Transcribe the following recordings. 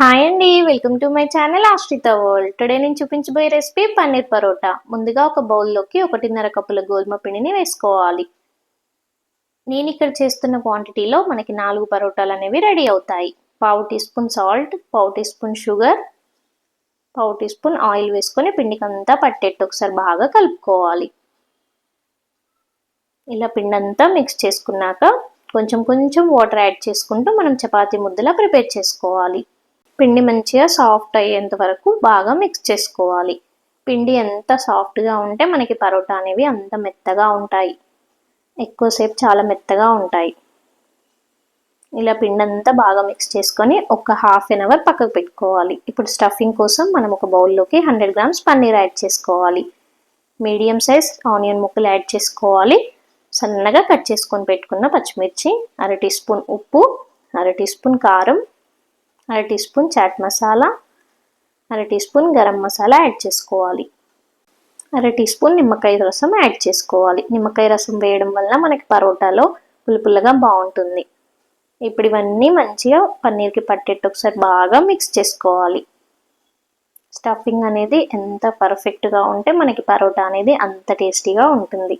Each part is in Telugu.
హాయ్ అండి welcome to my channel Ashritha world today నేను చూపించబోయే రెసిపీ పన్నీర్ పరోటా. ముందుగా ఒక బౌల్లోకి ఒకటిన్నర కప్పుల గోధుమ పిండిని వేసుకోవాలి. నేను ఇక్కడ చేస్తున్న క్వాంటిటీలో మనకి నాలుగు పరోటాలు అనేవి రెడీ అవుతాయి. పావు టీ స్పూన్ సాల్ట్ పావు టీ స్పూన్ షుగర్ పావు టీ స్పూన్ ఆయిల్ వేసుకొని పిండికి అంతా పట్టేట్టు ఒకసారి బాగా కలుపుకోవాలి. ఇలా పిండి అంతా మిక్స్ చేసుకున్నాక కొంచెం కొంచెం వాటర్ యాడ్ చేసుకుంటూ మనం చపాతీ ముద్దలా ప్రిపేర్ చేసుకోవాలి. పిండి మంచిగా సాఫ్ట్ అయ్యేంత వరకు బాగా మిక్స్ చేసుకోవాలి. పిండి ఎంత సాఫ్ట్గా ఉంటే మనకి పరోటా అనేవి అంత మెత్తగా ఉంటాయి. ఎక్కువసేపు చాలా మెత్తగా ఉంటాయి. ఇలా పిండి అంతా బాగా మిక్స్ చేసుకొని ఒక హాఫ్ అన్ అవర్ పక్కకు పెట్టుకోవాలి. ఇప్పుడు స్టఫింగ్ కోసం మనం ఒక బౌల్లోకి హండ్రెడ్ గ్రామ్స్ పన్నీర్ యాడ్ చేసుకోవాలి. మీడియం సైజ్ ఆనియన్ ముక్కలు యాడ్ చేసుకోవాలి. సన్నగా కట్ చేసుకొని పెట్టుకున్న పచ్చిమిర్చి అర టీ స్పూన్ ఉప్పు అర టీ స్పూన్ కారం అర టీ స్పూన్ చాట్ మసాలా అర teaspoon garam masala add చేసుకోవాలి. అర టీ స్పూన్ నిమ్మకాయ రసం యాడ్ చేసుకోవాలి. నిమ్మకాయ రసం వేయడం వల్ల మనకి పరోటాలో పులుపులుగా బాగుంటుంది. ఇప్పుడు ఇవన్నీ మంచిగా పన్నీర్కి పట్టేట్టు ఒకసారి బాగా మిక్స్ చేసుకోవాలి. స్టఫింగ్ అనేది ఎంత పర్ఫెక్ట్గా ఉంటే మనకి పరోటా అనేది అంత టేస్టీగా ఉంటుంది.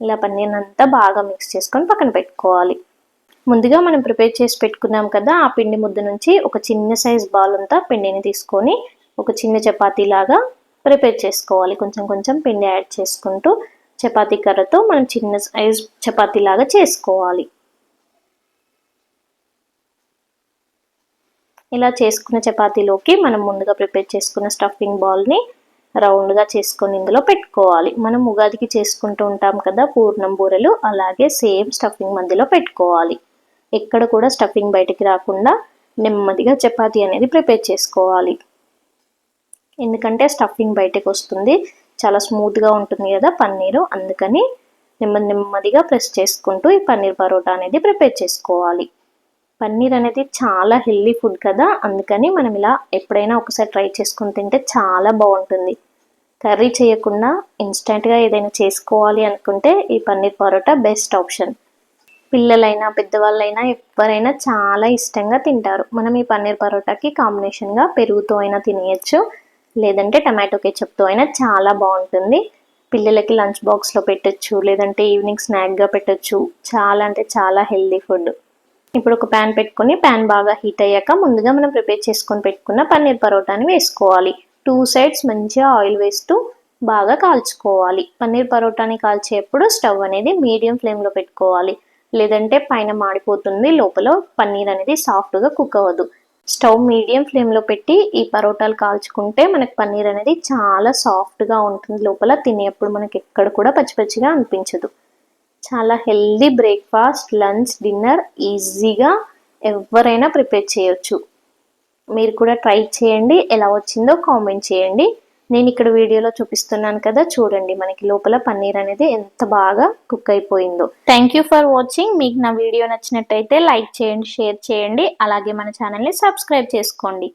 ఇలా పన్నీర్ అంతా బాగా మిక్స్ చేసుకొని పక్కన పెట్టుకోవాలి. ముందుగా మనం ప్రిపేర్ చేసి పెట్టుకున్నాం కదా ఆ పిండి ముద్ద నుంచి ఒక చిన్న సైజ్ బాల్ అంతా పిండిని తీసుకొని ఒక చిన్న చపాతీ లాగా ప్రిపేర్ చేసుకోవాలి. కొంచెం కొంచెం పిండి యాడ్ చేసుకుంటూ చపాతీ కర్రతో మనం చిన్న సైజ్ చపాతీ లాగా చేసుకోవాలి. ఇలా చేసుకున్న చపాతీలోకి మనం ముందుగా ప్రిపేర్ చేసుకున్న స్టఫింగ్ బాల్ని రౌండ్గా చేసుకొని ఇందులో పెట్టుకోవాలి. మనం ఉగాదికి చేసుకుంటూ ఉంటాం కదా పూర్ణం బూరెలు అలాగే సేమ్ స్టఫింగ్ మధ్యలో పెట్టుకోవాలి. ఎక్కడ కూడా స్టఫింగ్ బయటికి రాకుండా నెమ్మదిగా చపాతీ అనేది ప్రిపేర్ చేసుకోవాలి. ఎందుకంటే స్టఫింగ్ బయటకు వస్తుంది. చాలా స్మూత్గా ఉంటుంది కదా పన్నీరు. అందుకని నెమ్మది నెమ్మదిగా ప్రెస్ చేసుకుంటూ ఈ పన్నీర్ పరోటా అనేది ప్రిపేర్ చేసుకోవాలి. పన్నీర్ అనేది చాలా హెల్దీ ఫుడ్ కదా. అందుకని మనం ఇలా ఎప్పుడైనా ఒకసారి ట్రై చేసుకుని తింటే చాలా బాగుంటుంది. కర్రీ చేయకుండా ఇన్స్టెంట్గా ఏదైనా చేసుకోవాలి అనుకుంటే ఈ పన్నీర్ పరోటా బెస్ట్ ఆప్షన్. పిల్లలైనా పెద్దవాళ్ళైనా ఎవరైనా చాలా ఇష్టంగా తింటారు. మనం ఈ పన్నీర్ పరోటాకి కాంబినేషన్గా పెరుగుతో అయినా తినేయచ్చు. లేదంటే టమాటో కెచప్తో అయినా చాలా బాగుంటుంది. పిల్లలకి లంచ్ బాక్స్లో పెట్టచ్చు లేదంటే ఈవినింగ్ స్నాక్గా పెట్టచ్చు. చాలా అంటే చాలా హెల్దీ ఫుడ్. ఇప్పుడు ఒక ప్యాన్ పెట్టుకొని ప్యాన్ బాగా హీట్ అయ్యాక ముందుగా మనం ప్రిపేర్ చేసుకొని పెట్టుకున్న పన్నీర్ పరోటాని వేసుకోవాలి. టూ సైడ్స్ మంచిగా ఆయిల్ వేస్తూ బాగా కాల్చుకోవాలి. పన్నీర్ పరోటాని కాల్చేప్పుడు స్టవ్ అనేది మీడియం ఫ్లేమ్లో పెట్టుకోవాలి. లేదంటే పైన మాడిపోతుంది. లోపల పన్నీర్ అనేది సాఫ్ట్గా కుక్ అవ్వదు. స్టవ్ మీడియం ఫ్లేమ్లో పెట్టి ఈ పరోటాలు కాల్చుకుంటే మనకి పన్నీర్ అనేది చాలా సాఫ్ట్గా ఉంటుంది. లోపల తినేప్పుడు మనకి ఎక్కడ కూడా పచ్చి పచ్చిగా అనిపించదు. చాలా హెల్దీ బ్రేక్ఫాస్ట్ లంచ్ డిన్నర్ ఈజీగా ఎవరైనా ప్రిపేర్ చేయొచ్చు. మీరు కూడా ట్రై చేయండి. ఎలా వచ్చిందో కామెంట్ చేయండి. నేను ఇక్కడ వీడియోలో చూపిస్తున్నాను కదా చూడండి మనకి లోపల పన్నీర్ అనేది ఎంత బాగా కుక్ అయిపోయిందో. థ్యాంక్ యూ ఫర్ వాచింగ్ మీకు నా వీడియో నచ్చినట్టయితే లైక్ చేయండి షేర్ చేయండి. అలాగే మన ఛానల్ని సబ్స్క్రైబ్ చేసుకోండి.